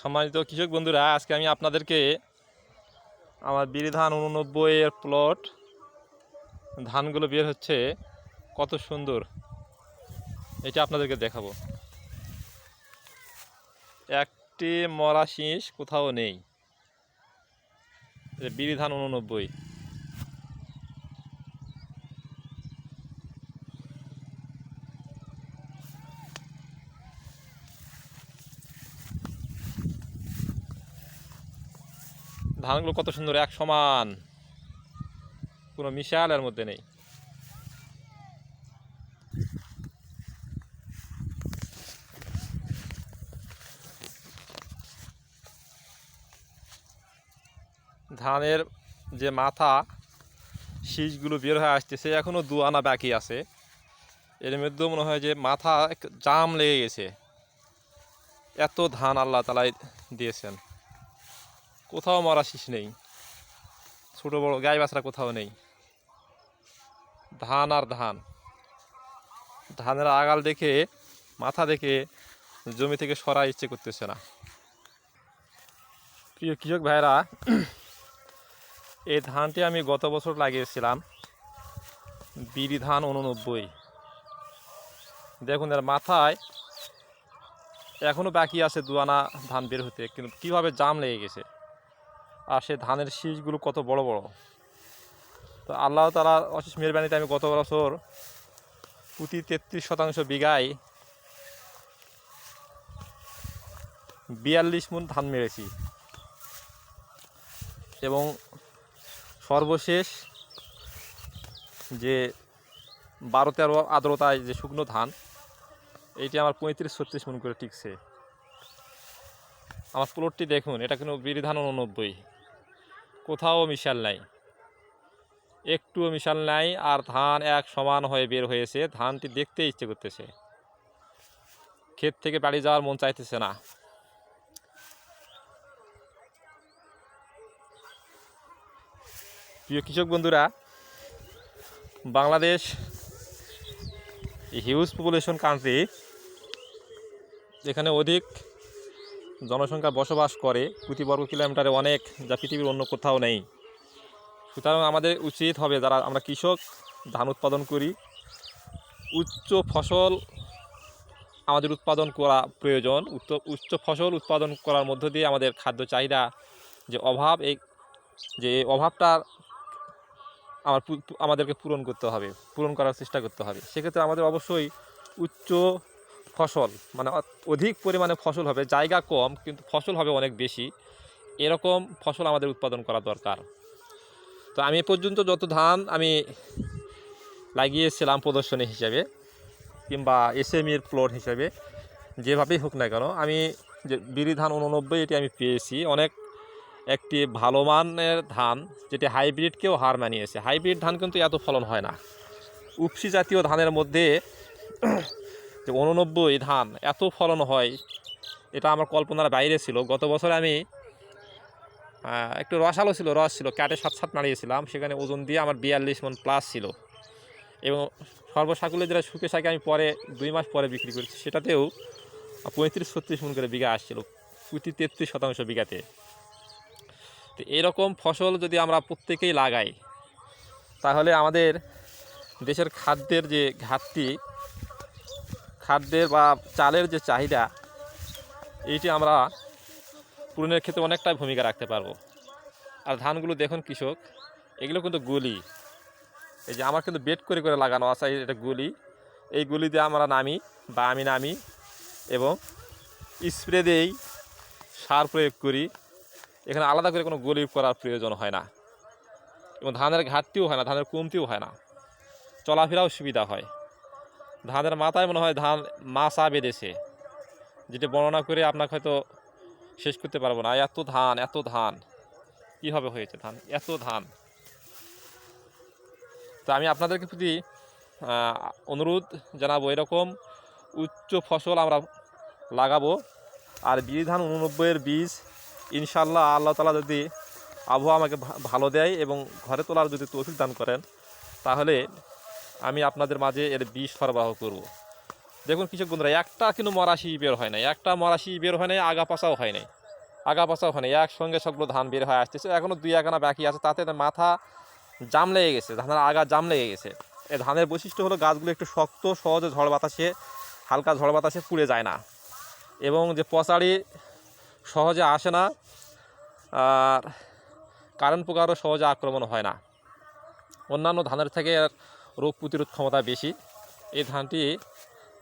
সম্মানিত কৃষক বন্ধুরা, আজকে আমি আপনাদেরকে আমার বিরিধান উননব্বইয়ের প্লট ধানগুলো বের হচ্ছে কত সুন্দর, এটা আপনাদেরকে দেখাবো। একটি মরা শীষ কোথাও নেই বিরিধান উননব্বই। ধানগুলো কত সুন্দর, এক সমান। কোনো মিশাল এর মধ্যে নেই। ধানের যে মাথা, শীষগুলো বের হয়ে আসতেছে এখনও দু আনা বাকি আছে। এর মধ্যেও মনে হয় যে মাথা জাম লেগে গেছে। এত ধান আল্লাহ তালাই দিয়েছেন। কোথাও মরা শীষ নেই। ছোটো বড় গাই বাছরা কোথাও নেই। ধান আর ধান। ধানের আগাল দেখে, মাথা দেখে, জমি থেকে সরা ইচ্ছে করতেছে না। প্রিয় কৃষক ভাইরা এই ধানটি আমি গত বছর লাগিয়েছিলাম। বিড়ি ধান উননব্বই দেখুন, এর মাথায় এখনও বাকি আছে দুয়ানা ধান বের হতে, কিন্তু কীভাবে জাম লেগে গেছে? আর সে ধানের শীষগুলো কত বড় বড়। তো আল্লাহ তালা অশেষ মেহরবানিতে আমি গত বছর প্রতি তেত্রিশ শতাংশ বিঘায় বিয়াল্লিশ মন ধান মেরেছি। এবং সর্বশেষ যে বারো তেরো আর্দ্রতায় যে শুকনো ধান, এইটি আমার পঁয়ত্রিশ ছত্রিশ মন করে টিকছে। আমার প্লটটি দেখুন, এটা কিন্তু বিড়ি ধান উননব্বই। কোথাও মিশাল নাই। একটুও মিশাল নাই আর ধান এক সমান হয়ে বের হয়েছে। ধানটি দেখতে ইচ্ছে করতেছে। ক্ষেত থেকে বাড়ি যাওয়ার মন চাইতেছে না। প্রিয় কৃষক বন্ধুরা, বাংলাদেশ হিউজ পপুলেশন কান্ট্রি এখানে অধিক জনসংখ্যা বসবাস করে প্রতি বর্গ কিলোমিটারে অনেক, যা পৃথিবীর অন্য কোথাও নেই। সুতরাং আমাদের উচিত হবে যারা আমরা কৃষক, ধান উৎপাদন করি, উচ্চ ফসল আমাদের উৎপাদন করা প্রয়োজন। উচ্চ ফসল উৎপাদন করার মধ্য দিয়ে আমাদের খাদ্য চাহিদা যে অভাব, এই, যে অভাবটা আমার আমাদেরকে পূরণ করতে হবে, পূরণ করার চেষ্টা করতে হবে। সেক্ষেত্রে আমাদের অবশ্যই উচ্চ ফসল মানে অধিক পরিমাণে ফসল হবে, জায়গা কম, কিন্তু ফসল হবে অনেক বেশি। এরকম ফসল আমাদের উৎপাদন করা দরকার। তো আমি পর্যন্ত যত ধান আমি লাগিয়েছিলাম প্রদর্শনী হিসাবে, কিংবা এসএমইর প্লট হিসাবে, যেভাবেই হোক না কেন, আমি যে বিড়ি ধান উননব্বই এটি আমি পেয়েছি। অনেক একটি ভালো মানের ধান, যেটি হাইব্রিডকেও হার মানিয়েছে। হাইব্রিড ধান কিন্তু এত ফলন হয় না। উপসি জাতীয় ধানের মধ্যে যে উননব্বই ধান এত ফলন হয়, এটা আমার কল্পনার বাইরে ছিল। গত বছর আমি একটু রসালো ছিল, রস ছিল, ক্যাটে সাত সাত নাড়িয়েছিলাম, সেখানে ওজন দিয়ে আমার বিয়াল্লিশ মন প্লাস ছিল। এবং সর্বসাকুলে যেটা শুকে শাকে আমি পরে দুই মাস পরে বিক্রি করেছি, সেটাতেও পঁয়ত্রিশ ছত্রিশ মন করে বিঘা আসছিল প্রতি তেত্রিশ শতাংশ বিঘাতে। তো এরকম ফসল যদি আমরা প্রত্যেকেই লাগাই, তাহলে আমাদের দেশের খাদ্যের যে ঘাটতি খাদ্যের বা চালের যে চাহিদা, এইটি আমরা পূরণের ক্ষেত্রে অনেকটাই ভূমিকা রাখতে পারব। আর ধানগুলো দেখুন কৃষক, এগুলো কিন্তু গুলি। এই যে আমার কিন্তু বেড করে করে লাগানো আছে, এটা গুলি। এই গুলি দিয়ে আমরা নামি, বা আমি নামি এবং স্প্রে দিয়েই সার প্রয়োগ করি। এখানে আলাদা করে কোনো গলি করার প্রয়োজন হয় না এবং ধানের ঘাটতিও হয় না, ধানের কমতিও হয় না। চলাফেরাও সুবিধা হয়। ধানের মাথায় মনে হয় ধান মাছা বেঁধেছে। যেটা বর্ণনা করে আপনাকে হয়তো শেষ করতে পারব না। এত ধান এত ধান। কীভাবে হয়েছে ধান? এত ধান। তো আমি আপনাদেরকে প্রতি অনুরোধ জানাব, এরকম উচ্চ ফসল আমরা লাগাবো। আর বীজ ধান উননব্বইয়ের বীজ ইনশাল্লাহ আল্লাহ তালা যদি আবহাওয়া আমাকে ভালো দেয় এবং ঘরে তোলার যদি তৌফিক দান করেন, তাহলে আমি আপনাদের মাঝে এর বিষ সরবরাহ করব। দেখুন কৃষক বন্ধুরা, একটা কিন্তু মরাশি বের হয় নাই, একটা মরাশি বের হয় নাই, আগা পাশাও হয় নাই, আগা পাশা ওখানে একসঙ্গে সবগুলো ধান বের হয়ে আসতেছে এখনও দুই একানা বাকি আছে, তাতে মাথা জাম লেগে গেছে, ধানের আগা জাম লেগে গেছে। এই ধানের বৈশিষ্ট্য হলো গাছগুলো একটু শক্ত, সহজে ঝড় বাতাসে, হালকা ঝড় বাতাসে পুড়ে যায় না, এবং যে পচাড়ি সহজে আসে না, আর কারেন্ট পোকারও সহজে আক্রমণ হয় না। অন্যান্য ধানের থেকে রোগ প্রতিরোধ ক্ষমতা বেশি, এই ধানটি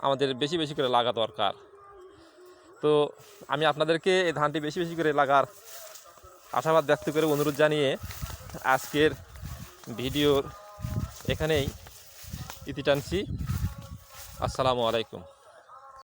আমাদের বেশি বেশি করে লাগা দরকার। তো আমি আপনাদেরকে এই ধানটি বেশি বেশি করে লাগার আশাবাদ ব্যক্ত করে অনুরোধ জানিয়ে আজকের ভিডিওর এখানেই ইতি টানছি। আসসালামু আলাইকুম।